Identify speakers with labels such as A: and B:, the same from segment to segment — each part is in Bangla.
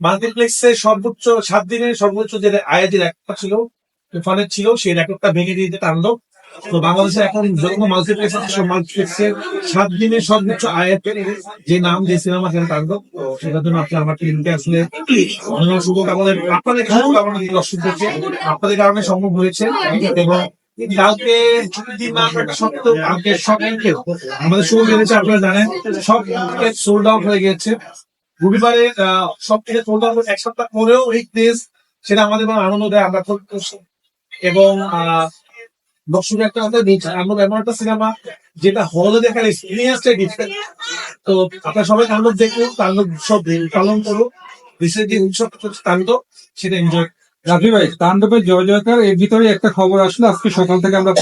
A: মাল্টিপ্লেক্সে সর্বোচ্চ সাত দিনের সর্বোচ্চ যে যে রেকর্ডটা ছিল তুফানের ছিল, সেই রেকর্ডটা ভেঙে দিয়েছে তাণ্ডব তো বাংলাদেশে এখন যখন মাল্টিপ্লেক্স আছে সাত দিনের সর্বোচ্চ যে নাম, যে সিনেমা সেটা তাণ্ডব, তো সেটার জন্য আপনি আমার টিমকে আসলে অনেক শুভকামনা, আপনাদের শুভকামনা দর্শকদেরকে আপনাদের কারণে সম্ভব হয়েছে। এবং আমাদের বেড়েছে, আপনারা জানেন সব সোল্ড আউট হয়ে গেছে রবিবারে সব থেকে চলতে আউট এক সপ্তাহ পরেও এই প্লেস সেটা আমাদের আনন্দ দেয়। আমরা খুব এবং দর্শকের একটা কথা নিচ আমরা এমন একটা সিনেমা যেটা হলে দেখার এক্সপিরিয়েন্সটাই ডিফারেন্ট তো আপনারা সবাই তাণ্ডব দেখুন তাণ্ডব সব পালন করুন রিসেন্টলি উৎসব তাণ্ডব সেটা এনজয়
B: রাজু ভাই তাণ্ডবের জয় জয়কার এর ভিতরে একটা খবর আসলো আজকে সকাল থেকে আমরা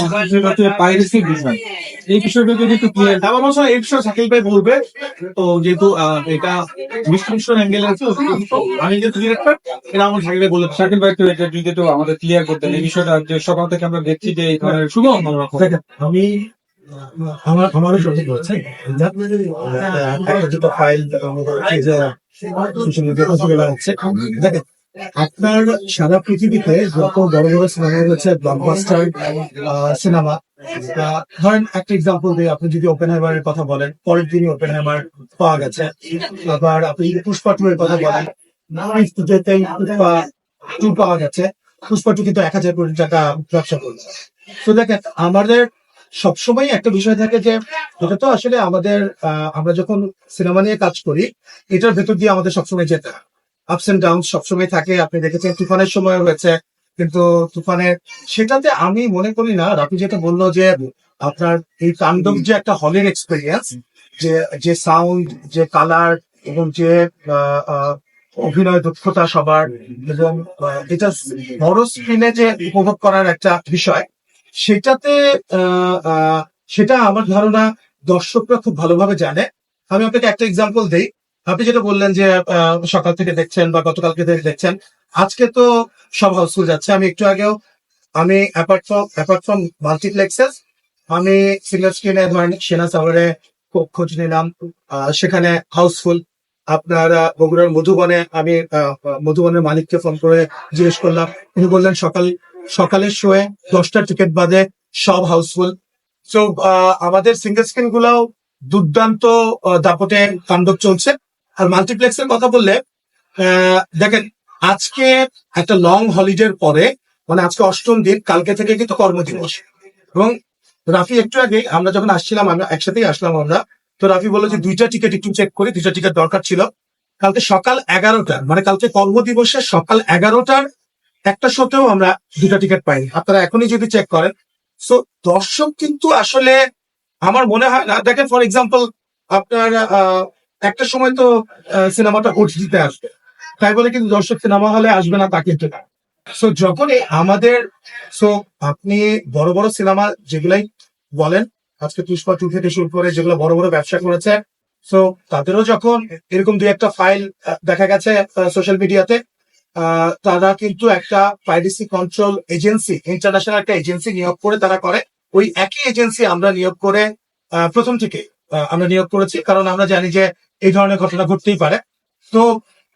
B: পাইরেসির বিষয়। এই বিষয়টা যদি একটু ক্লিয়ার
A: মনে এই বিষয়ে শাকিল ভাই বলবে। তো যেহেতু এটা বিশ্লেষণ অ্যাঙ্গেল আছে তো আমি যেহেতু ডিরেক্টর এটা আমার শাকিল ভাই বলে
B: শাকিল ভাই একটু এটা যদি একটু আমাদের ক্লিয়ার করতেন এই বিষয়টা যে সকাল থেকে আমরা দেখছি যে এই ধরনের শুভ
C: আমি আমার আমারও সঠিক হচ্ছে একটা দুটো ফাইল সোশ্যাল মিডিয়া হচ্ছে দেখেন আপনার সারা পৃথিবীতে যত বড় বড় সিনেমা রয়েছে ব্লকবাস্টার সিনেমা ধরেন একটা এক্সাম্পল দিয়ে আপনি যদি ওপেন হ্যামারের কথা বলেন, পরের দিনই ওপেন হ্যামার পাওয়া গেছে। আবার আপনি পুষ্পা টু এর কথা বলেন টু পাওয়া গেছে, পুষ্পা টু কিন্তু এক হাজার কোটি টাকা ব্যবসা করছে তো দেখেন, আমাদের সবসময় একটা বিষয় থাকে যে, এটা তো আসলে আমাদের আমরা যখন সিনেমা নিয়ে কাজ করি, এটার ভেতর দিয়ে আমাদের সবসময় যেতে হয়। আপস এন্ড ডাউন সবসময় থাকে। আপনি দেখেছেন তুফানের সময় হয়েছে, কিন্তু তুফানের সেটাতে আমি মনে করি না, রাফি যেটা বলল যে আপনার এই তাণ্ডব যে একটা হলের এক্সপিরিয়েন্স যে যে সাউন্ড যে কালার এবং যে অভিনয় দক্ষতা সবার এবং এটা বড় স্ক্রিনে যে উপভোগ করার একটা বিষয়, সেটাতে সেটা আমার ধারণা দর্শকরা খুব ভালোভাবে জানে। আমি আপনাকে একটা এক্সাম্পল দেই। আপনি যেটা বললেন যে সকাল থেকে দেখছেন বা গতকালকে দেখছেন, আজকে তো সব হাউসফুল যাচ্ছে। আমি একটু আগেও, আমি apart from apart from multiplexes আমি সিঙ্গল স্ক্রিনে ধরেন সেনা সাভারে খোঁজ নিলাম। সেখানে হাউসফুল আপনার বগুড়ার মধুবনে আমি মধুবনের মালিককে ফোন করে জিজ্ঞেস করলাম। উনি বললেন, সকাল, সকালের শোয়ে দশটা টিকিট বাদে সব হাউসফুল তো আমাদের সিঙ্গেল স্ক্রিন গুলাও দুর্দান্ত দাপটে কাণ্ড চলছে। আর মাল্টিপ্লেক্সের কথা বললে দেখেন, আজকে একটা লং হলিডের পরে মানে আজকে অষ্টম দিন, কালকে থেকে কিন্তু কর্মদিবস। এবং রাফি, একটু আগে আমরা যখন আসছিলাম, আমরা একসাথেই আসলাম আমরা, তো রাফি বলল যে দুইটা টিকিট একটু চেক করি, দুইটা টিকিট দরকার ছিল। কালকে সকাল এগারোটার মানে কালকে কর্মদিবসের সকাল এগারোটার একটা শোতেও আমরা দুটা টিকিট পাইনি। আপনারা এখনই যদি চেক করেন। সো দর্শক কিন্তু আসলে, আমার মনে হয় না, দেখেন ফর এক্সাম্পল আপনার একটা সময় তো সিনেমাটা ওটিটিতে আসবে। তাই বলে কিন্তু দর্শক সিনেমা হলে আসবে না তা কিন্তু না। সো যখনই আমাদের সো আপনি বড় বড় সিনেমা যেগুলাই বলেন, আজকে পুষ্পা টু থেকে শুরু করে যেগুলো বড় বড় ব্যবসা করেছে সো তাদেরও যখন এরকম দুই একটা ফাইল দেখা গেছে সোশ্যাল মিডিয়াতে তারা কিন্তু একটা প্রাইভেসি কন্ট্রোল এজেন্সি ইন্টারন্যাশনাল একটা এজেন্সি নিয়োগ করে তারা করে। ওই একই এজেন্সি আমরা নিয়োগ করে প্রথম থেকে আমরা নিয়োগ করেছি। কারণ আমরা জানি যে এই ধরনের ঘটনা ঘটতেই পারে। তো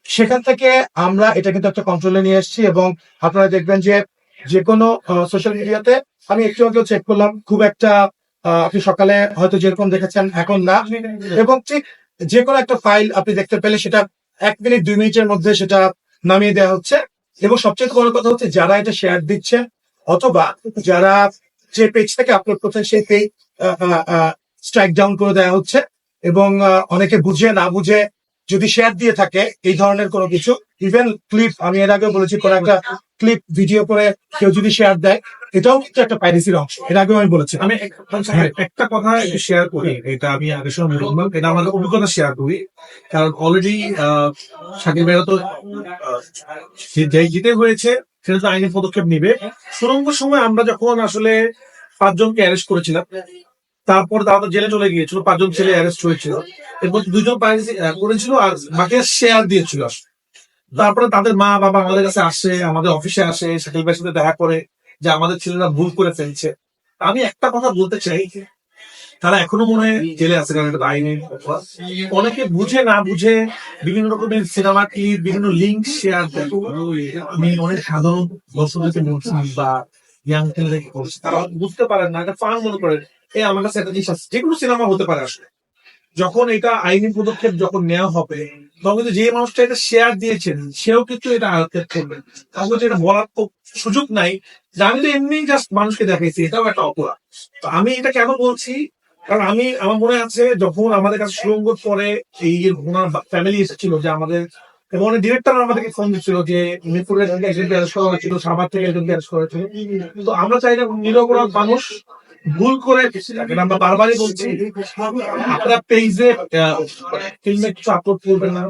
C: সেখান থেকে আমরা এটা কিন্তু একটা কন্ট্রোলে নিয়ে এসেছি এবং আপনারা দেখবেন যে যে কোনো সোশ্যাল মিডিয়াতে আমি একটু আগেও চেক করলাম, খুব একটা আপনি সকালে হয়তো যেরকম দেখেছেন, এখন না। এবং ঠিক যে কোনো একটা ফাইল আপনি দেখতে পেলে সেটা এক মিনিট, দুই মিনিটের মধ্যে সেটা নামিয়ে দেওয়া হচ্ছে। এবং সবচেয়ে বড় কথা হচ্ছে, যারা এটা শেয়ার দিচ্ছে অথবা যারা যে পেজ থেকে আপলোড করছেন, সেই পেজ স্ট্রাইক ডাউন করে দেওয়া হচ্ছে। এবং অনেকে বুঝে না বুঝে যদি শেয়ার দিয়ে থাকে এই ধরনের কোনো কিছু ইভেন ক্লিপ আমি এর আগে বলেছি কোন একটা ক্লিপ ভিডিও করে কেউ যদি শেয়ার দেয়, এটাও কিন্তু একটা পাইরেসির অংশ। এর আগেও আমি বলেছি।
A: আমি একটা কথা শেয়ার করি, এটা আমি আগে সময় বললাম, এটা আমাদের অভিজ্ঞতা শেয়ার করি, কারণ অলরেডি শাকিব ভাইরা তো জিতে হয়েছে, সেটা তো আইনের পদক্ষেপ নিবে। সুরঙ্গ সময় আমরা যখন আসলে পাঁচজনকে অ্যারেস্ট করেছিলাম তারপর তারা তো জেলে চলে গিয়েছিল পাঁচজন ছেলে অ্যারেস্ট হয়েছিল। এরপর দুজন piracy, করেছিল আর বাকি শেয়ার দিয়েছিল। আসলে। তারপরে তাদের মা বাবা আমাদের কাছে আসে আমাদের অফিসে আসে শাকিল ভাইয়ের সাথে দেখা করে যে আমাদের ছেলেরা ভুল করে ফেলছে। আমি একটা কথা বলতে চাই
C: তারা এখনও মনে হয় জেলে আছে কারণ এটা আইনের অনেকে বুঝে না বুঝে বিভিন্ন রকমের সিনেমা ক্লিপ বিভিন্ন লিঙ্ক শেয়ার আমি অনেক সাধারণ দর্শকদেরকে বা ইয়াং ছেলেদেরকে বলছি তারা বুঝতে পারেন না এটা ফান মনে করেন। আমার কাছে একটা জিনিস আছে। যে কোনো সিনেমা হতে পারে আসলে। যখন এটা আইনি পদক্ষেপ যখন নেওয়া হবে, তখন কিন্তু যে মানুষটা এটা শেয়ার দিয়েছেন, সেও কিন্তু এটা আয়ত্তের তাহলে তো এটা বলার তো সুযোগ নাই। যে আমি তো এমনি জাস্ট মানুষকে দেখাইছি, এটাও একটা অপরাধ। তো আমি এটা কেন বলছি? কারণ আমি, আমার মনে আছে যখন আমাদের কাছে সুরঙ্গ পরে এই ওনার ফ্যামিলি এসেছিল, যে আমাদের, এবং অনেক ডিরেক্টর আমাদেরকে ফোন দিচ্ছিল যে, মিরপুরের একজন অ্যারেস্ট করা হয়েছিল, সাভার থেকে একজন অ্যারেস্ট করা হয়েছিল। তো আমরা চাই না নিরপরাধ মানুষ ভুল করে আমরা বারবারই বলছি আপনারা পেজে ফিল্মে কিছু আপলোড করবেন না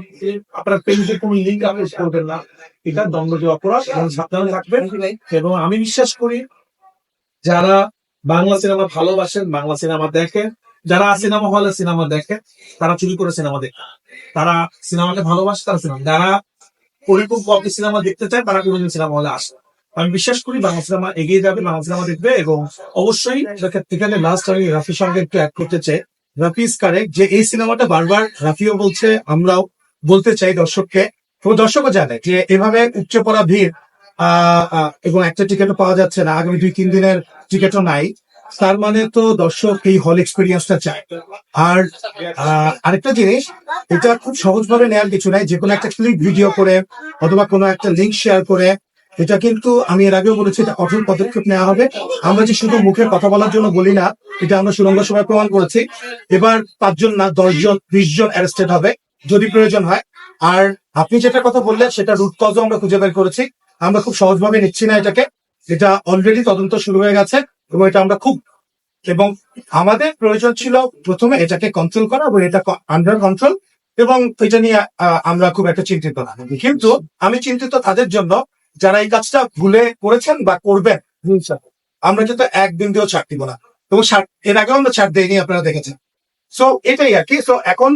C: আপনার পেজে কোনো লিঙ্ক আপলোড করবেন না এটা দণ্ডনীয় অপরাধ এবং সাবধানে থাকবেন। এবং আমি বিশ্বাস করি যারা বাংলা সিনেমা ভালোবাসেন বাংলা সিনেমা দেখেন যারা সিনেমা হলে সিনেমা দেখে তারা চুরি করে সিনেমা দেখে তারা সিনেমাকে ভালোবাসে তারা সিনেমা যারা পরিপূর্ণ কপি সিনেমা দেখতে চায় তারা কোনোদিন সিনেমা হলে আসে। আমি বিশ্বাস করি বাংলা সিনেমা এগিয়ে যাবে, বাংলা সিনেমা দেখবে এবং অবশ্যই এখানে লাস্ট আমি রাফির সঙ্গে একটু অ্যাড করতে চাই। রাফি ইজ কারেক্ট যে এই সিনেমাটা বারবার রাফিও বলছে, আমরাও বলতে চাই দর্শককে। তো দর্শকও জানে যে এভাবে উপচে পড়া ভিড় এবং একটা টিকিটও পাওয়া যাচ্ছে না, আগামী দুই, তিন দিনের টিকিটও নাই। তার মানে তো দর্শক এই হল এক্সপিরিয়েন্সটা চায়। আর আরেকটা জিনিস, এটা খুব সহজভাবে নেওয়ার কিছু নাই, যে কোনো একটা ক্লিপ ভিডিও করে অথবা কোনো একটা লিঙ্ক শেয়ার করে এটা কিন্তু আমি এর আগেও বলেছি, এটা কঠোর পদক্ষেপ নেওয়া হবে। আমরা যে শুধু মুখে কথা বলার জন্য বলি না, এটা আমরা সুরঙ্গ সভায় প্রমাণ করেছি। এবার পাঁচজন না, দশজন বিশ জন অ্যারেস্টেড হবে, যদি প্রয়োজন হয়। আর আপনি যেটা কথা বললেন, সেটা রুট কজও আমরা খুঁজে বের করেছি। আমরা খুব সহজভাবে নিচ্ছি না এটাকে। এটা অলরেডি তদন্ত শুরু হয়ে গেছে এবং এটা আমরা খুব এবং আমাদের প্রয়োজন ছিল প্রথমে এটাকে কন্ট্রোল করা এবং এটা আন্ডার কন্ট্রোল এবং এটা নিয়ে আমরা খুব একটা চিন্তিত না। কিন্তু আমি চিন্তিত তাদের জন্য যারা এই কাজটা ভুলে করেছেন বা করবেন, আমরা কিন্তু একদিন দিয়েও ছাড় দিব না। এবং এর আগেও আমরা ছাড় দেয়নি আপনারা দেখেছেন। সো এটাই আর কি। সো এখন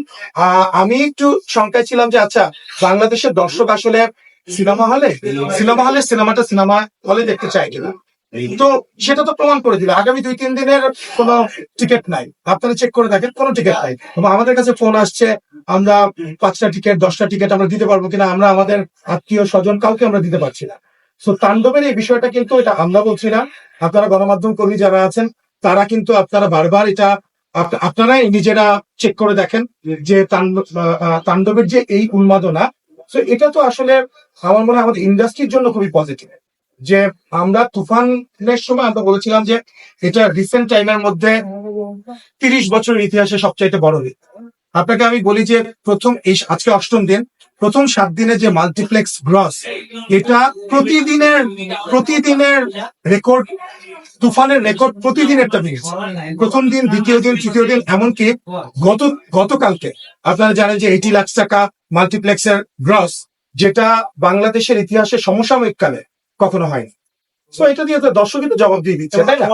C: আমি একটু শঙ্কায় ছিলাম যে আচ্ছা বাংলাদেশের দর্শক আসলে সিনেমা হলে সিনেমা হলে সিনেমাটা সিনেমা হলে দেখতে চাই কিনা? তো সেটা তো প্রমাণ করে দিল। আগামী দুই, তিন দিনের কোনো টিকিট নাই। আপনারা চেক করে দেখেন, কোনো টিকিট নাই। আমাদের কাছে ফোন আসছে, আমরা পাঁচটা টিকিট দশটা টিকিট আমরা দিতে পারব কিনা, আমরা আমাদের আত্মীয় স্বজন কাউকে আমরা দিতে পারছি না। সো তাণ্ডবের এই বিষয়টা কিন্তু এটা আমরা বলছি না। আপনারা গণমাধ্যম কর্মী যারা আছেন, তারা কিন্তু আপনারা বারবার এটা আপ- আপনারাই নিজেরা চেক করে দেখেন যে তাণ্ডবের যে এই উন্মাদনা তো এটা তো আসলে আমার মনে হয় আমাদের ইন্ডাস্ট্রির জন্য খুবই পজিটিভ যে আমরা তুফানের সময় আমরা বলেছিলাম যে এটা রিসেন্ট টাইমের মধ্যে তিরিশ বছরের ইতিহাসে সবচাইতে বড় হিট আপনাকে আমি বলি যে প্রথম এই আজকে অষ্টম দিন, প্রথম সাত দিনে যে মাল্টিপ্লেক্স গ্রস এটা প্রতিদিনের প্রতিদিনের রেকর্ড তুফানের রেকর্ড প্রতিদিন একটা ভেঙেছে প্রথম দিন, দ্বিতীয় দিন, তৃতীয় দিন, এমনকি গত, গতকালকে, আপনারা জানেন যে এইটি লাখ টাকা মাল্টিপ্লেক্সের গ্রস যেটা বাংলাদেশের ইতিহাসে সমসাময়িক কালে কখনো হয়নি। তো এটা দিয়ে তো কিন্তু জবাব দিয়ে দিচ্ছে তাই না?